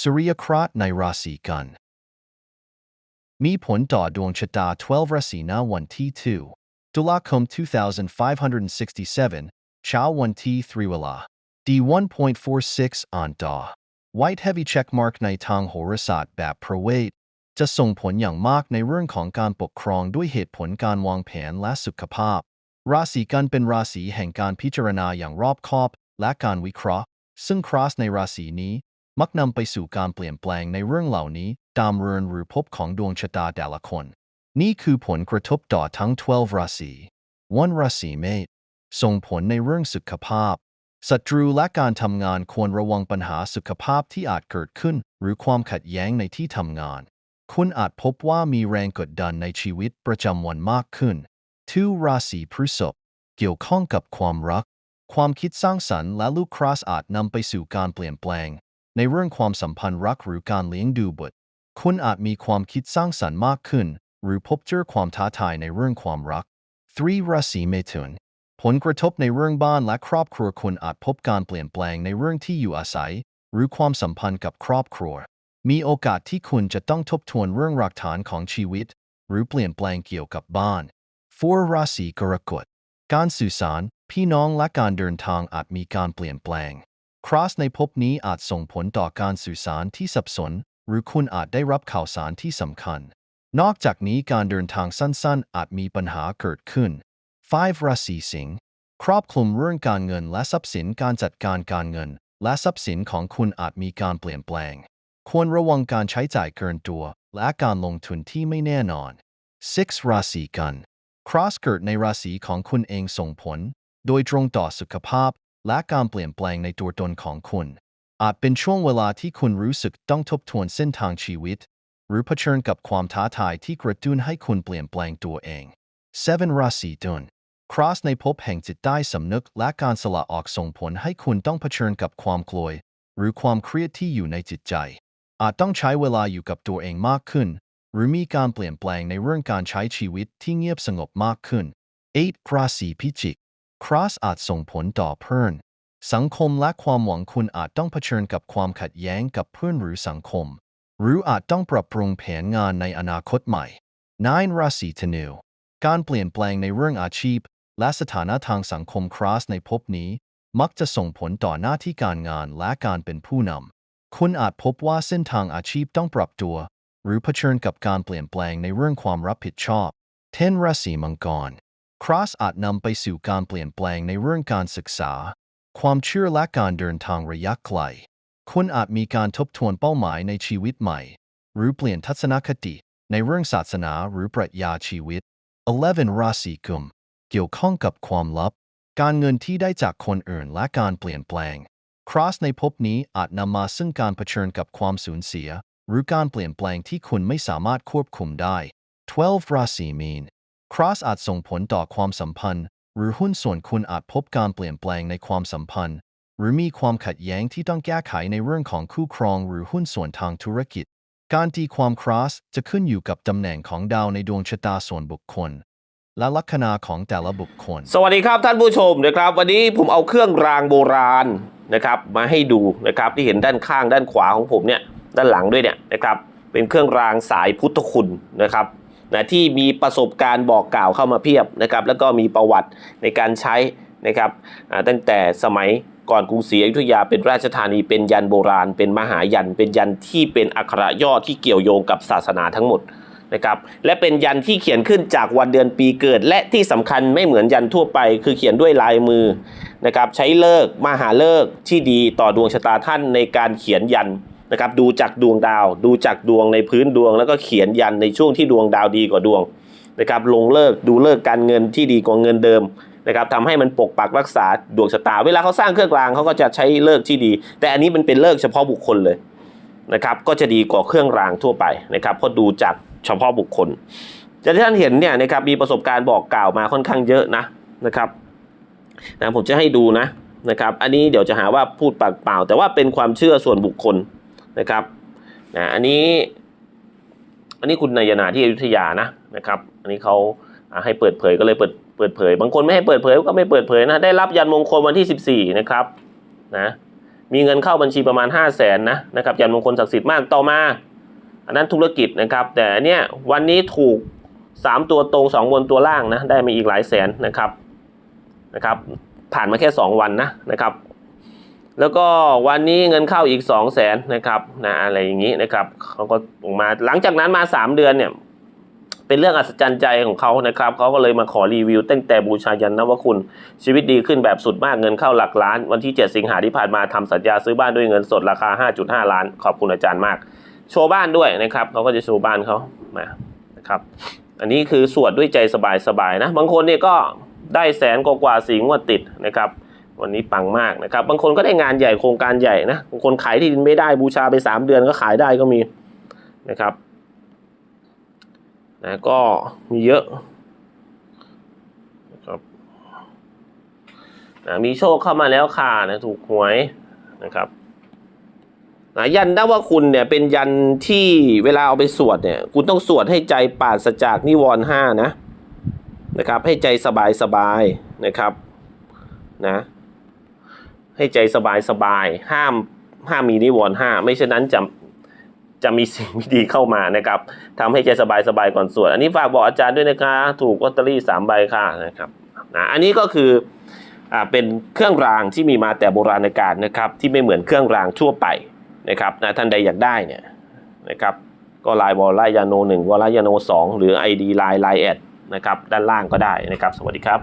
สุริยคราสในราศีกัน มีผลต่อดวงชะตา 12 ราศีณวันที่ 2 ตุลาคม 2567 เช้าวันที่ 3 เวลา D1.46 อ่านต่อ White Heavy Checkmark ในทางโหราศาสตร์แบบพระเวท จะส่งผลอย่างมากในเรื่องของการปกครองด้วยเหตุผลการวางแผนและสุขภาพ ราศีกันเป็นราศีแห่งการพิจารณาอย่างรอบคอบและการวิเคราะห์ ซึ่งคราสในราศีนี้ มักนำไปสู่การเปลี่ยนแปลงในเรื่องเหล่านี้ ตามเรือนหรือภพของดวงชะตาแต่ละคน นี่คือผลกระทบต่อทั้ง 12 ราศีวันราศีเมษส่งผลในเรื่องสุขภาพศัตรูและการทำงานควรระวังปัญหาสุขภาพที่อาจเกิดขึ้น หรือความขัดแย้งในที่ทำงาน คุณอาจพบว่ามีแรงกดดันในชีวิตประจำวันมากขึ้นทูราศีพฤษภเกี่ยวข้องกับความรัก ความคิดสร้างสรรค์และลูกคราสอาจนำไปสู่การเปลี่ยนแปลง ในเรื่องความสัมพันธ์รักหรือการเลี้ยงดูบุตร คุณอาจมีความคิดสร้างสรรค์มากขึ้น หรือพบเจอความท้าทายในเรื่องความรัก 3. ราศีเมถุน ผลกระทบในเรื่องบ้านและครอบครัวคุณอาจพบการเปลี่ยนแปลงในเรื่องที่อยู่อาศัย หรือความสัมพันธ์กับครอบครัว มีโอกาสที่คุณจะต้องทบทวนเรื่องหลักฐานของชีวิต หรือเปลี่ยนแปลงเกี่ยวกับบ้าน 4. ราศีกรกฎ การสื่อสาร พี่น้องและการเดินทางอาจมีการเปลี่ยนแปลง คราสในภพนี้อาจส่งผลต่อการสื่อสารที่สับสน หรือคุณอาจได้รับข่าวสารที่สำคัญ นอกจากนี้การเดินทางสั้นๆ อาจมีปัญหาเกิดขึ้น 5. ราศีสิงห์ครอบคลุมเรื่องการเงินและทรัพย์สินการจัดการการเงิน และทรัพย์สินของคุณอาจมีการเปลี่ยนแปลง ควรระวังการใช้จ่ายเกินตัว และการลงทุนที่ไม่แน่นอน 6. ราศีกันครอสเกิดในราศีของคุณเองส่งผล โดยตรงต่อสุขภาพ และการเปลี่ยนแปลงในตัวตนของคุณ อาจเป็นช่วงเวลาที่คุณรู้สึกต้องทบทวนเส้นทางชีวิต หรือเผชิญกับความท้าทายที่กระตุ้นให้คุณเปลี่ยนแปลงตัวเอง 7. ราศีตุลครอสในภพแห่งจิตใต้สำนึกและการสละออกส่งผลให้คุณต้องเผชิญกับความกลัวหรือความเครียดที่อยู่ในจิตใจ อาจต้องใช้เวลาอยู่กับตัวเองมากขึ้น หรือมีการเปลี่ยนแปลงในเรื่องการใช้ชีวิตที่เงียบสงบมากขึ้น 8. ราศีพิจิก ครอสอาจส่งผลต่อเพื่อน สังคมและความหวังคุณอาจต้องเผชิญกับความขัดแย้งกับเพื่อนหรือสังคม หรืออาจต้องปรับปรุงแผนงานในอนาคตใหม่ 9. ราศีธนูการเปลี่ยนแปลงในเรื่องอาชีพ และสถานะทางสังคมครอสในภพนี้ มักจะส่งผลต่อหน้าที่การงานและการเป็นผู้นำ คุณอาจพบว่าเส้นทางอาชีพต้องปรับตัว หรือเผชิญกับการเปลี่ยนแปลงในเรื่องความรับผิดชอบ 10. ราศีมังกร ครอสอาจนำไปสู่การเปลี่ยนแปลงในเรื่องการศึกษา ความเชื่อและการเดินทางระยะไกลคุณอาจมีการทบทวนเป้าหมายในชีวิตใหม่ หรือเปลี่ยนทัศนคติในเรื่องศาสนาหรือปรัชญาชีวิต 11. ราศีกุม เกี่ยวข้องกับความลับ การเงินที่ได้จากคนอื่นและการเปลี่ยนแปลงครอสในภพนี้อาจนำมาซึ่งการเผชิญกับความสูญเสีย หรือการเปลี่ยนแปลงที่คุณไม่สามารถควบคุมได้ 12. ราศีมีน ครอสอาจส่งผลต่อความสัมพันธ์ หรือหุ้นส่วนคุณอาจพบการเปลี่ยนแปลงในความสัมพันธ์ หรือมีความขัดแย้งที่ต้องแก้ไขในเรื่องของคู่ครองหรือหุ้นส่วนทางธุรกิจ การตีความครอสจะขึ้นอยู่กับตำแหน่งของดาวในดวงชะตาส่วนบุคคลและลัคนาของแต่ละบุคคล สวัสดีครับท่านผู้ชมนะครับ วันนี้ผมเอาเครื่องรางโบราณนะครับ มาให้ดูนะครับที่เห็นด้านข้างด้านขวาของผมเนี่ยด้านหลังด้วยเนี่ยนะครับเป็นเครื่องรางสายพุทธคุณนะครับ นะที่มีประสบการณ์บอกกล่าวเข้ามาเพียบนะครับแล้วก็มีประวัติในการใช้นะครับตั้งแต่สมัยก่อนกรุงศรีอยุธยาเป็นราชธานีเป็นยันโบราณ เป็นมหายัน เป็นยันที่เป็นอักขระย่อที่เกี่ยวโยงกับศาสนาทั้งหมดนะครับและเป็นยันที่เขียนขึ้นจากวันเดือนปีเกิด และที่สำคัญไม่เหมือนยันทั่วไป คือเขียนด้วยลายมือนะครับใช้เลิกมหาเลิกที่ดีต่อดวงชะตาท่านในการเขียนยัน นะครับดูจากดวงดาว ดูจากดวงในพื้นดวง แล้วก็เขียนยันในช่วงที่ดวงดาวดีกว่าดวงนะครับลงเลิกดูเลิกการเงินที่ดีกว่าเงินเดิมนะครับทำให้มันปกปักรักษาดวงชะตา เวลาเขาสร้างเครื่องรางเขาก็จะใช้เลิกที่ดี แต่อันนี้มันเป็นเลิกเฉพาะบุคคลเลยนะครับก็จะดีกว่าเครื่องรางทั่วไปนะครับเพราะดูจากเฉพาะบุคคลแต่ที่ท่านเห็นเนี่ยนะครับมีประสบการณ์บอกกล่าวมาค่อนข้างเยอะนะนะครับนะผมจะให้ดูนะนะครับ อันนี้เดี๋ยวจะหาว่าพูดปากเปล่า แต่ว่าเป็นความเชื่อส่วนบุคคล นะครับนะอันนี้ อันนี้คุณนายนาที่อยุธยานะนะครับ อันนี้เขาให้เปิดเผยก็เลยเปิดเปิดเผย บางคนไม่ให้เปิดเผยก็ไม่เปิดเผยนะได้รับยันมงคลวันที่ 14 นะครับนะมีเงินเข้าบัญชีประมาณ 5 0 0แสนนะนะครับยันมงคลศักดิ์สิทธิ์มากต่อมา อันนั้นธุรกิจนะครับ แต่อันเนี้ยวันนี้ถูก 3 ตัวตรง 2 บนตัวล่างนะได้มาอีกหลายแสนนะครับนะครับ ผ่านมาแค่ 2 วันนะนะครับ แล้วก็วันนี้เงินเข้าอีก 2 0 0แสนนะครับนะอะไรอย่างนี้นะครับเขาก็ออกมาหลังจากนั้นมา 3 เดือนเนี่ยเป็นเรื่องอัศจรรย์ใจของเขานะครับเขาก็เลยมาขอรีวิว ตั้งแต่บูชายันนวคุณชีวิตดีขึ้นแบบสุดมากเงินเข้าหลักล้าน วันที่ 7 สิงหาที่ผ่านมาทำสัญญาซื้อบ้านด้วยเงินสดราคา 5.5 ล้าน ขอบคุณอาจารย์มาก โชว์บ้านด้วยนะครับเขาก็จะโชว์บ้านเขามานะครับ อันนี้คือสวดด้วยใจสบายๆนะ บางคนเนี่ยก็ได้แสนกว่าสีงวดติดนะครับ วันนี้ปังมากนะครับ บางคนก็ได้งานใหญ่โครงการใหญ่นะบางคนขายที่ดินไม่ได้บูชาไป 3 เดือนก็ขายได้ก็มีนะครับนะก็มีเยอะนะครับนะมีโชคเข้ามาแล้วค่ะนะถูกหวยนะครับนะยันนว่าคุณเนี่ยเป็นยันที่เวลาเอาไปสวดเนี่ย คุณต้องสวดให้ใจปราศจากนิวรณ์ห้านะนะครับ ให้ใจสบายสบายนะครับนะ ให้ใจสบายสบายห้ามห้ามมีนิวรณ์ห้าไม่เช่นนั้นจะจะมีสิ่งไม่ดีเข้ามานะครับทำให้ใจสบายสบายก่อนสวดอันนี้ฝากบอกอาจารย์ด้วยนะคะ ถูกลอตเตอรี่สามใบค่ะนะครับนะอันนี้ก็คืออ่าเป็นเครื่องรางที่มีมาแต่โบราณกาลนะครับ ที่ไม่เหมือนเครื่องรางทั่วไปนะครับนะท่านใดอยากได้เนี่ยนะครับก็ไลน์วอลไลยาโนหนึ่งวอลไลยาโนสองหรือ ID ไลน์ไลน์แอดนะครับด้านล่างก็ได้นะครับ สวัสดีครับ